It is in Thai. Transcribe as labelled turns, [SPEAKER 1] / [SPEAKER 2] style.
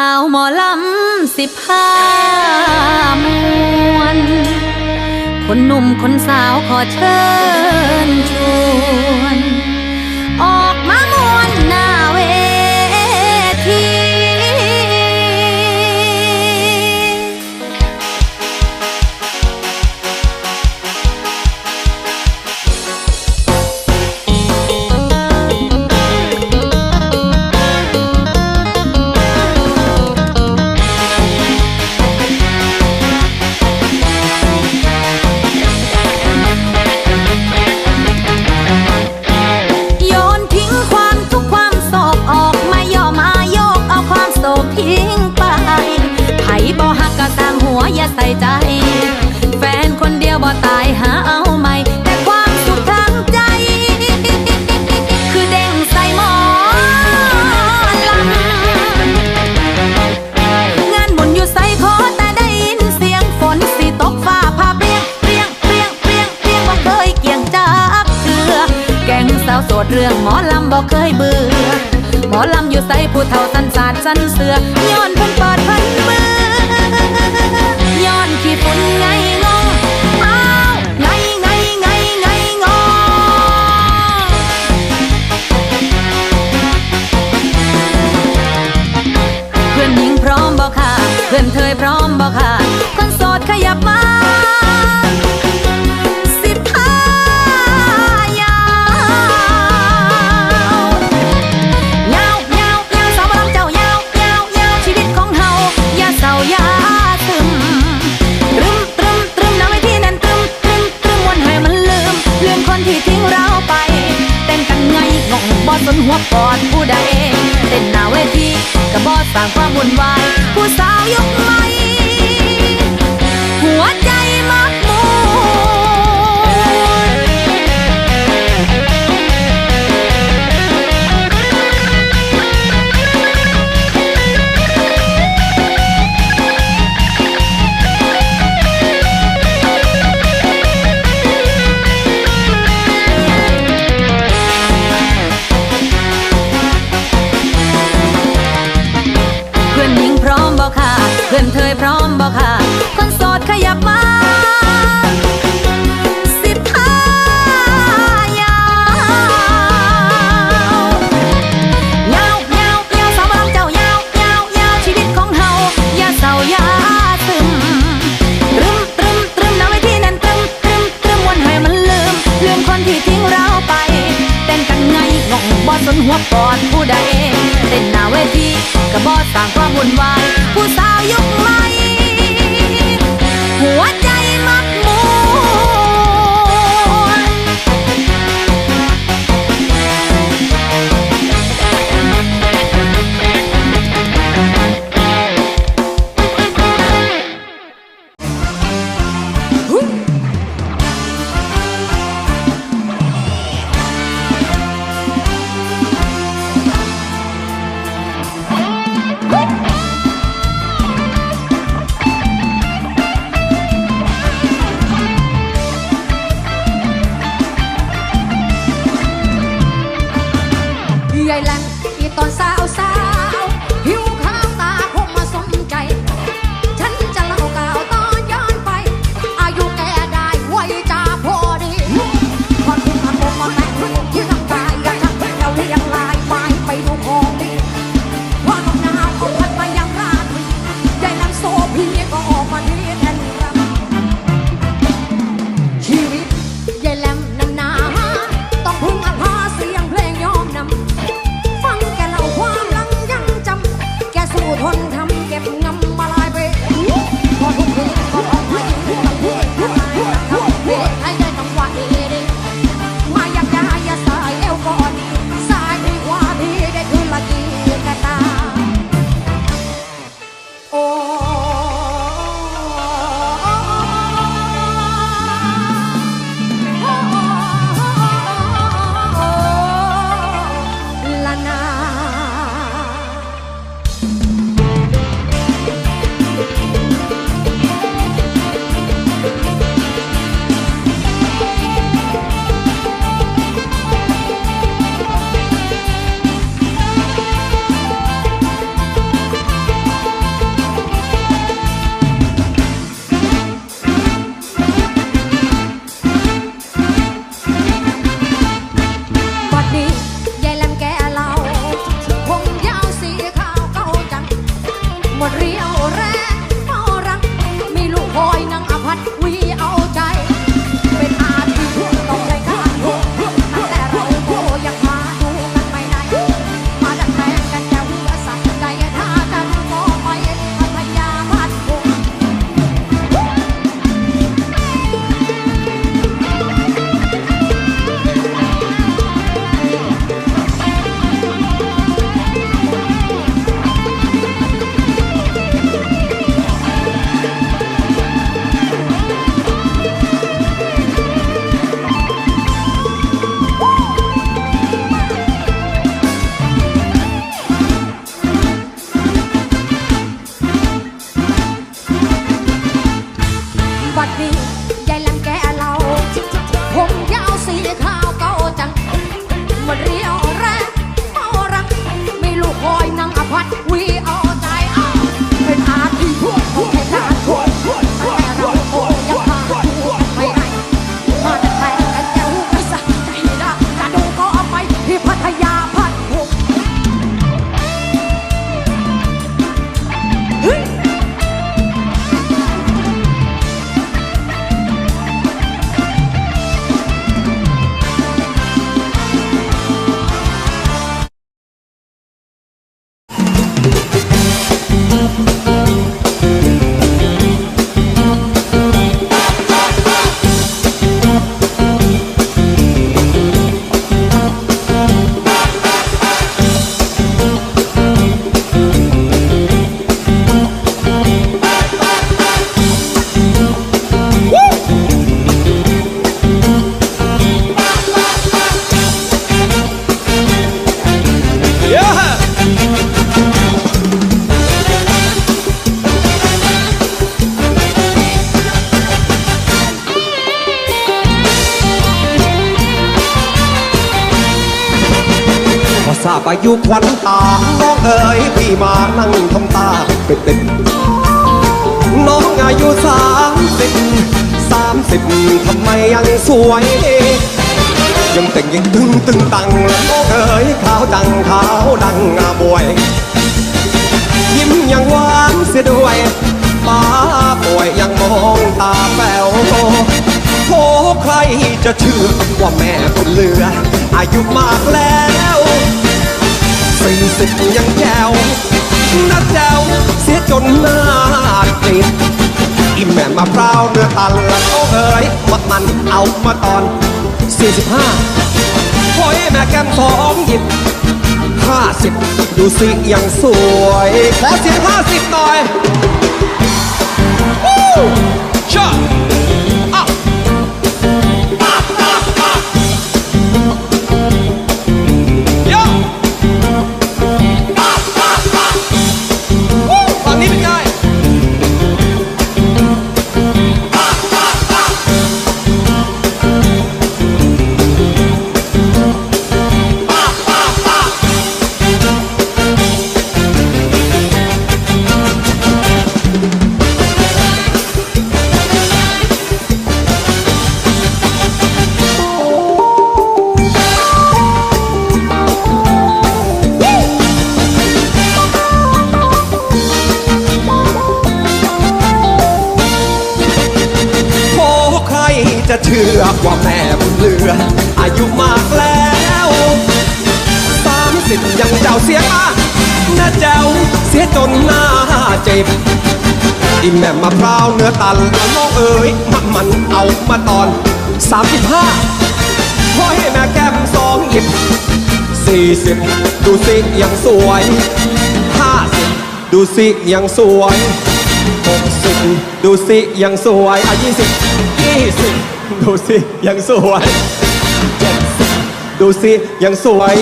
[SPEAKER 1] าวหมอลำสิบห้ามวน คนหนุ่มคนสาวขอเชิญชวน วอย่าใส่ใจ แฟนคนเดียวบ่ตายหาเอาใหม่ แต่ความสุขทางใจ คือเด้งใส่หมอลำงานบุญอยู่ใส่ขอแต่ได้ยินเสียงฝนสีตกฟ้าพาเปรียงเปรียงเปรียงเปรียงเปรียงบ่เคยเกี่ยงจับเกลือ แกงสาวโสดเรื่องหมอลำบอกเคยเบื่อหมอลำอยู่ใส่ผู้เฒ่าสันสาดสันเสือย้อนเพิ่นปิดเพิ่นบื่อ ย้อนขี้ฝุ่นไงงองไงไงไงอเพื่อนหญิงพร้อมบ่ค่ะ เพื่อนเธอพร้อมบอกค่ะ ต่างความวุ่นวาย ดนี้ยายลังแกเราผมยาว
[SPEAKER 2] สีขาวเก่าจังหมดเรียวแรงเมารักไม่ลูกคอยนั่งอพัดวี
[SPEAKER 3] ทราบอายุควันตา น้องเอ๋ยพี่มานั่งทำตาเป็นติดน้องอายุสามสิบสามสิบทำไมยังสวย ยังแต่งยังตึงตึงตังน้องเอ๋ยขาวจังขาวดังงาบวย ยิ้มยังหวานเสียด้วยป้าป่วยยังมองตาแป๋วโอ้ใครจะเชื่อว่าแม่บุญเหลือ อายุมากแล้ว สี่สิบยังแจวนะแจวเสียจนหน้าติดอีแม่มะพร้าวเนื้อตันละโอ้เอ๋ยมักมันเอามาตอน 45หอ้ยแม่แก้มสองหยิบห้าสิบดูสิยังสวย ขอเสียงห้าสิบหน่อย ชื่อว่าแม่บุญเหลือ อายุมากแล้วสามสิบยังเจ้าเสียมาหน้าเจ้าเสียจนหน้าเจ็บอีแม่มะพร้าวเนื้อตันล้วน้องเอ๋ยมันมันเอามาตอนสามสิบห้าพอให้แม่แก้มสองหยิบสี่สิบดูสิยังสวยห้าสิบดูสิยังสวย หกสิบดูสิยังสวยอะยี่สิบยี่สิบดูสิยังสวยเจ็ดสิบดูสิยังสวย